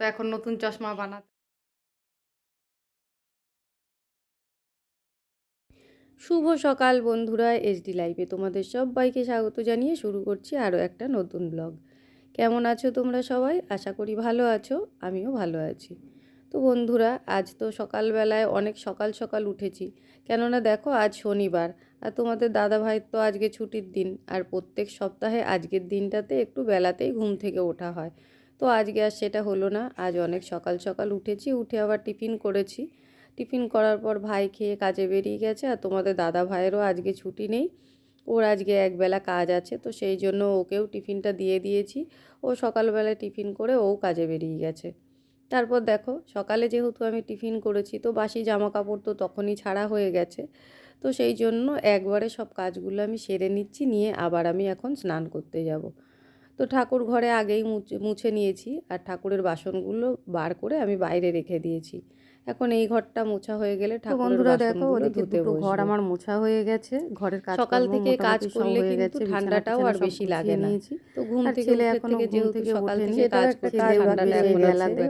তো এখন নতুন চশমা বানাতে শুভ সকাল বন্ধুরা এসডি লাইভে তোমাদের সবাইকে স্বাগত জানিয়ে শুরু করছি আরও একটা নতুন ব্লগ। কেমন আছো তোমরা সবাই? আশা করি ভালো আছো, আমিও ভালো আছি। তো বন্ধুরা, আজ তো সকালবেলায় অনেক সকাল সকাল উঠেছি, কেননা দেখো আজ শনিবার, আর তোমাদের দাদা ভাইয়ের তো আজকে ছুটির দিন, আর প্রত্যেক সপ্তাহে আজকের দিনটাতে একটু বেলাতেই ঘুম থেকে ওঠা হয়। তো আজকে আর সেটা হলো না। আজ অনেক সকাল সকাল উঠেছি, উঠে আবার টিফিন করেছি। টিফিন করার পর ভাই খেয়ে কাজে বেরিয়ে গেছে আর তোমাদের দাদা ভাইয়েরও আজকে ছুটি নেই। ওর আজকে একবেলা কাজ আছে তো সেই জন্য ওকেও টিফিনটা দিয়ে দিয়েছি। ও সকালবেলায় টিফিন করে ও কাজে বেরিয়ে গেছে। তারপর দেখো, সকালে যেহেতু আমি টিফিন করেছি তো বাসি জামা কাপড় তো তখনই ছাড়া হয়ে গেছে। তো সেই জন্য একবারে সব কাজগুলো আমি সেরে নিচ্ছি, নিয়ে আবার আমি এখন স্নান করতে যাব। তো ঠাকুর ঘরে আগেই মুছে মুছে নিয়েছি আর ঠাকুরের বাসনগুলো বার করে আমি বাইরে রেখে দিয়েছি। এখন এই ঘরটা মোছা হয়ে গেলে বন্ধুরা দেখো ওদিকে দুটো ঘর আমার মোছা হয়ে গেছে ঘরের কাজ সকাল থেকে কাজ করলে কিন্তু ঠান্ডাটাও আর বেশি লাগে না। তো ঘুম থেকে এখনও থেকে যেহেতু সকাল থেকে কাজ কাজ, ঠান্ডাটা এখন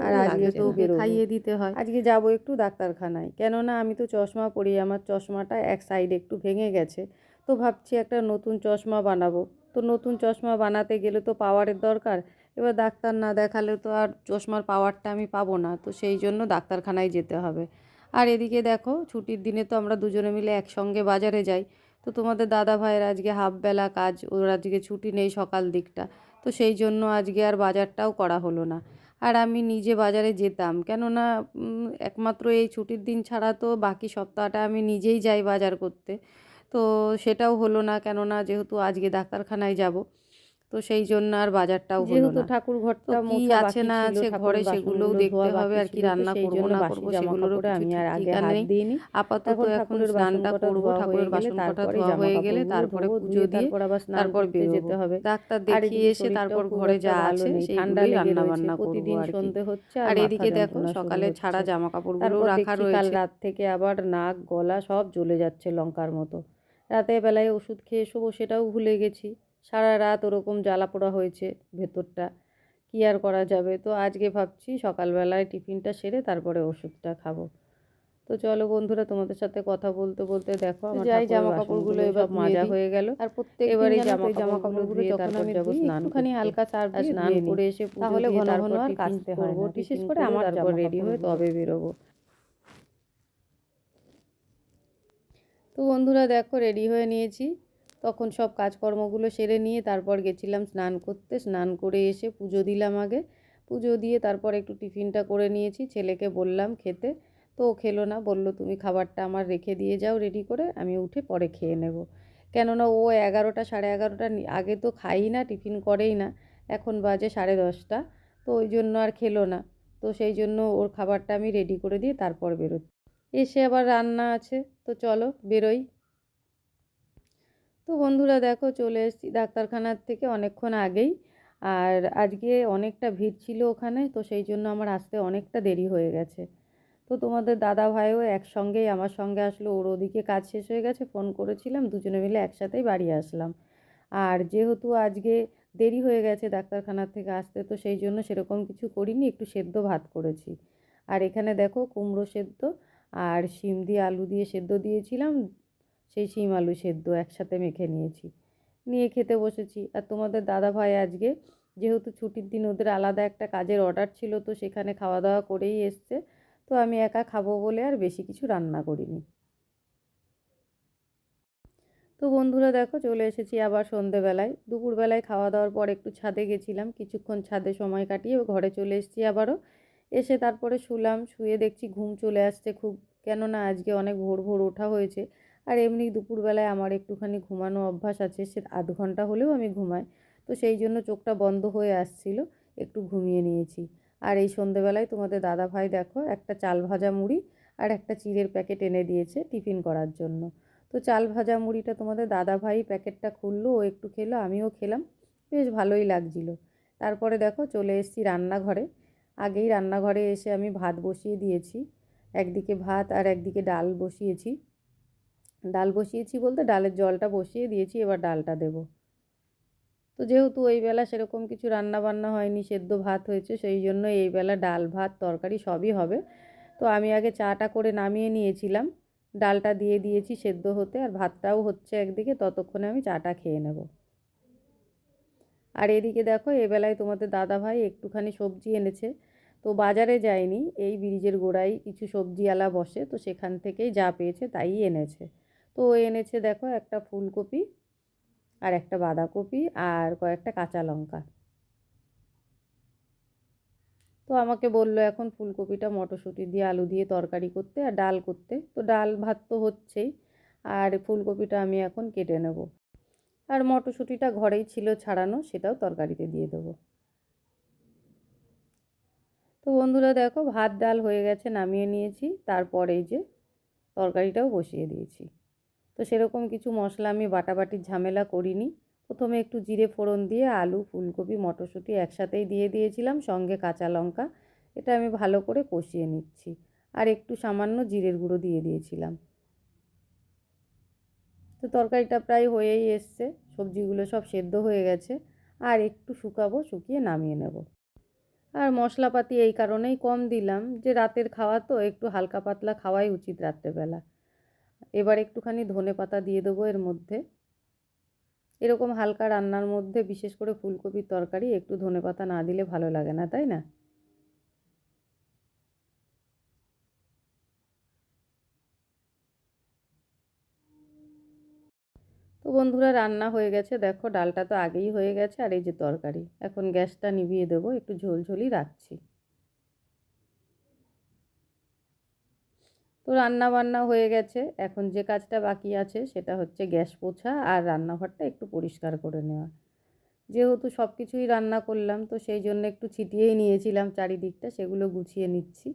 আর আজকে তো খাইয়ে দিতে হয়। আজকে যাব একটু ডাক্তারখানায় কেননা আমি তো চশমা পরি আমার চশমাটা এক সাইডে একটু ভেঙে গেছে। তো ভাবছি একটা নতুন চশমা বানাবো। তো নতুন চশমা বানাতে গেলে তো পাওয়ারের দরকার। এবার ডাক্তার না দেখালে তো আর চশমার পাওয়ারটা আমি পাবো না, তো সেই জন্য ডাক্তারখানায় যেতে হবে। আর এদিকে দেখো, ছুটির দিনে তো আমরা দুজনে মিলে একসঙ্গে বাজারে যাই। তো তোমাদের দাদা ভাইয়ের আজকে হাফ বেলা কাজ, ওর আজকে ছুটি নেই সকাল দিকটা। তো সেই জন্য আজকে আর বাজারটাও করা হলো না। আর আমি নিজে বাজারে যেতাম, কেননা একমাত্র এই ছুটির দিন ছাড়া তো বাকি সপ্তাহটা আমি নিজেই যাই বাজার করতে। তো সেটাও হলো না কেননা যেহেতু আজকে ডাক্তারখানায় যাব তো সেই জন্য আর বাজারটাও হলো যেহেতু না। ঠাকুর ঘরটা কি আছে না আছে ঘরে সেগুলোও দেখতে হবে আর কি রান্না করব না করব সেগুলোরও আমি আর আগে হাত দিইনি। আপাতত এখন স্নানটা করব ঠাকুরের বাসন কটা ধোয়া হয়ে গেলে তারপরে পুজো দিয়ে তারপর বেরোবো। যেতে হবে। ডাক্তার দেখিয়ে এসে তারপর ঘরে যা আছে সেইগুলোই রান্না রয়েছে, বান্না করব প্রতিদিন সন্ধে হচ্ছে আর এদিকে দেখো সকালে ছাড়া জামা কাপড়গুলো রাখা দেখছি কাল রয়েছে রাত থেকে আবার নাক গলা সব জ্বলে যাচ্ছে লঙ্কার মতো রাতের বেলায় ওষুধ খেয়ে শোবো সেটাও ভুলে গেছি। সারা রাত ওরকম জ্বালা পোড়া হয়েছে ভেতরটা। কি আর করা যাবে? তো আজকে ভাবছি সকালবেলায় টিফিনটা সেরে তারপরে ওষুধটা খাব। তো চলো বন্ধুরা তোমাদের সাথে কথা বলতে বলতে দেখো আমার যাই জামা কাপড়গুলো এবার মাজা হয়ে গেল। আর প্রত্যেক এই এবারে জামা জামা কাপড়গুলো যখন আমি যাব স্নান করতে। হালকা আর স্নান করে এসে তাহলে ঘন ঘন আর কাচতে হয়। বিশেষ করে আমার তারপর রেডি হয়ে। তবে বেরোবো। তো বন্ধুরা দেখো রেডি হয়ে নিয়েছি। তখন সব কাজকর্মগুলো সেরে নিয়ে তারপর গেছিলাম স্নান করতে। স্নান করে এসে পুজো দিলাম আগে। পুজো দিয়ে তারপর একটু টিফিনটা করে নিয়েছি। ছেলেকে বললাম খেতে। তো ও খেলো না, বলল, তুমি খাবারটা আমার রেখে দিয়ে যাও রেডি করে, আমি উঠে পরে খেয়ে নেব। কেননা ও এগারোটা, সাড়ে এগারোটা আগে তো খাই না, টিফিন করেই না। এখন বাজে সাড়ে দশটা। তো ওই জন্য আর খেলো না। তো সেই জন্য ওর খাবারটা আমি রেডি করে দিয়ে তারপর বেরোচ্ছি। এসে আবার রান্না আছে। তো চলো বেরোই। তো বন্ধুরা দেখো চলে এসেছি ডাক্তারখানার থেকে অনেকক্ষণ আগেই। আর আজকে অনেকটা ভিড় ছিল ওখানে, তো সেই জন্য আমার আসতে অনেকটা দেরি হয়ে গেছে। তো তোমাদের দাদা ভাইও একসঙ্গেই আমার সঙ্গে আসলো, ওর ওদিকে কাজ শেষ হয়ে গেছে, ফোন করেছিলাম, দুজনে মিলে একসাথেই বাড়ি আসলাম। আর যেহেতু আজকে দেরি হয়ে গেছে ডাক্তারখানার থেকে আসতে, তো সেই জন্য সেরকম কিছু করিনি, একটু সেদ্ধ ভাত করেছি। আর এখানে দেখো কুমড়ো সেদ্ধ আর শিম দিয়ে আলু দিয়ে সেদ্ধ দিয়েছিলাম, সেই শিম আলু সেদ্ধ একসাথে মেখে নিয়েছি। নিয়ে খেতে বসেছি। আর তোমাদের দাদা ভাই আজকে, যেহেতু ছুটির দিন ওদের আলাদা একটা কাজের অর্ডার ছিল, তো সেখানে খাওয়া দাওয়া করেই এসছে। তো আমি একা খাব বলে আর বেশি কিছু রান্না করিনি। তো বন্ধুরা দেখো, চলে এসেছি আবার সন্ধেবেলায়। দুপুরবেলায় খাওয়া দাওয়ার পর একটু ছাদে গেছিলাম। কিছুক্ষণ ছাদে সময় কাটিয়ে ঘরে চলে এসেছি আবারও। এসে তারপরে শুলাম, শুয়ে দেখছি ঘুম চলে আসছে খুব কেননা আজকে অনেক ভোর ভোর ওঠা হয়েছে। আর এমনি দুপুরবেলায় আমার একটুখানি ঘুমানো অভ্যাস আছে, সে আধ ঘণ্টা হলেও আমি ঘুমাই। তো সেই জন্য চোখটা বন্ধ হয়ে আসছিল, একটু ঘুমিয়ে নিয়েছি। আর এই সন্ধেবেলায় তোমাদের দাদা ভাই দেখো, একটা চাল ভাজা মুড়ি আর একটা চিড়ের প্যাকেট এনে দিয়েছে টিফিন করার জন্য। তো চাল ভাজা মুড়িটা তোমাদের দাদা ভাই প্যাকেটটা খুললো, ও একটু খেলো, আমিও খেলাম, বেশ ভালোই লাগছিল। তারপরে দেখো চলে এসেছি রান্নাঘরে। আগেই রান্নাঘরে এসে আমি ভাত বসিয়ে দিয়েছি। একদিকে ভাত আর একদিকে ডাল বসিয়েছি। ডাল বসিয়েছি বলতে ডালের জলটা বসিয়ে দিয়েছি, এবার ডালটা দেব। তো যেহেতু ওই বেলা সেরকম কিছু রান্না বান্না হয়নি, সেদ্ধ ভাত হয়েছে, সেই জন্য এই বেলা ডাল, ভাত, তরকারি সবই হবে। তো আমি আগে চাটা করে নামিয়ে নিয়েছিলাম। ডালটা দিয়ে দিয়েছি সেদ্ধ হতে, আর ভাতটাও হচ্ছে একদিকে, ততক্ষণে আমি চাটা খেয়ে নেব। আর এদিকে দেখো এবেলায় তোমাদের দাদা ভাই একটুখানি সবজি এনেছে। তো বাজারে যায়নি। এই ব্রিজের গোড়ায় কিছু সবজিওয়ালা বসে, তো সেখান থেকেই যা পেয়েছে তাই এনেছে। তো এনেছে দেখো একটা ফুলকপি আর একটা বাঁধাকপি আর কয়েকটা কাঁচা লঙ্কা। তো আমাকে বলল, এখন ফুলকপিটা মটরশুঁটি দিয়ে, আলু দিয়ে তরকারি করতে আর ডাল করতে। তো ডাল ভাত তো হচ্ছেই, আর ফুলকপিটা আমি এখন কেটে নেব। আর মটরশুঁটিটা ঘরেই ছিল ছাড়ানো, সেটাও তরকারিতে দিয়ে দেবো। তো বন্ধুরা দেখো ভাত, ডাল হয়ে গেছে, নামিয়ে নিয়েছি। তারপরে যে তরকারিটাও বসিয়ে দিয়েছি। তো সেরকম কিছু মশলা আমি বাটাবাটির ঝামেলা করিনি। প্রথমে একটু জিরে ফোড়ন দিয়ে আলু, ফুলকপি, মটরশুঁটি একসাথেই দিয়ে দিয়েছিলাম, সঙ্গে কাঁচা লঙ্কা। এটা আমি ভালো করে কষিয়ে নিচ্ছি। আর একটু সামান্য জিরের গুঁড়ো দিয়ে দিয়েছিলাম। তো তরকারিটা প্রায় হয়েই এসছে, সবজিগুলো সব সেদ্ধ হয়ে গেছে। আর একটু শুকাবো, শুকিয়ে নামিয়ে নেব। আর মশলাপাতি এই কারণেই কম দিলাম। যে রাতের খাওয়া তো একটু হালকা পাতলা খাওয়াই উচিত রাত্রেবেলা। এবার একটুখানি ধনে পাতা দিয়ে দেবো এর মধ্যে। এরকম হালকা রান্নার মধ্যে বিশেষ করে ফুলকপির তরকারি একটু ধনে পাতা না দিলে ভালো লাগে না, তাই না? বন্ধুরা, রান্না হয়ে গেছে। দেখো, ডালটা তো আগেই হয়ে গেছে আর এই যে তরকারি। এখন গ্যাসটা নিভিয়ে দেবো, একটু ঝোলঝোলই রাখছি। তো রান্না বান্না হয়ে গেছে। এখন যে কাজটা বাকি আছে সেটা হচ্ছে গ্যাস পোছা আর রান্নাঘরটা একটু পরিষ্কার করে নেওয়া। যেহেতু সব কিছুই রান্না করলাম, তো সেই জন্য একটু ছিটিয়েই নিয়েছিলাম চারিদিকটা, সেগুলো গুছিয়ে নিচ্ছি।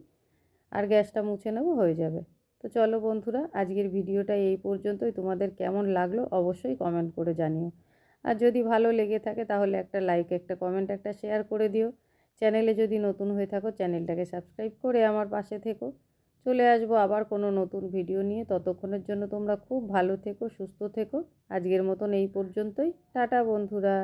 আর গ্যাসটা মুছে নেব, হয়ে যাবে। তো চলো বন্ধুরা, আজকের ভিডিওটা এই পর্যন্তই। তোমাদের কেমন লাগল অবশ্যই কমেন্ট করে জানিও। আর যদি ভালো লেগে থাকে তাহলে একটা লাইক একটা কমেন্ট একটা শেয়ার করে দিও। চ্যানেলে যদি নতুন হয়ে থাকো চ্যানেলটাকে সাবস্ক্রাইব করে আমার পাশে থেকো। চলে আসব আবার কোনো নতুন ভিডিও নিয়ে। ততক্ষণের জন্য তোমরা খুব ভালো থেকো, সুস্থ থেকো। আজকের মতন এই পর্যন্তই। টাটা বন্ধুরা।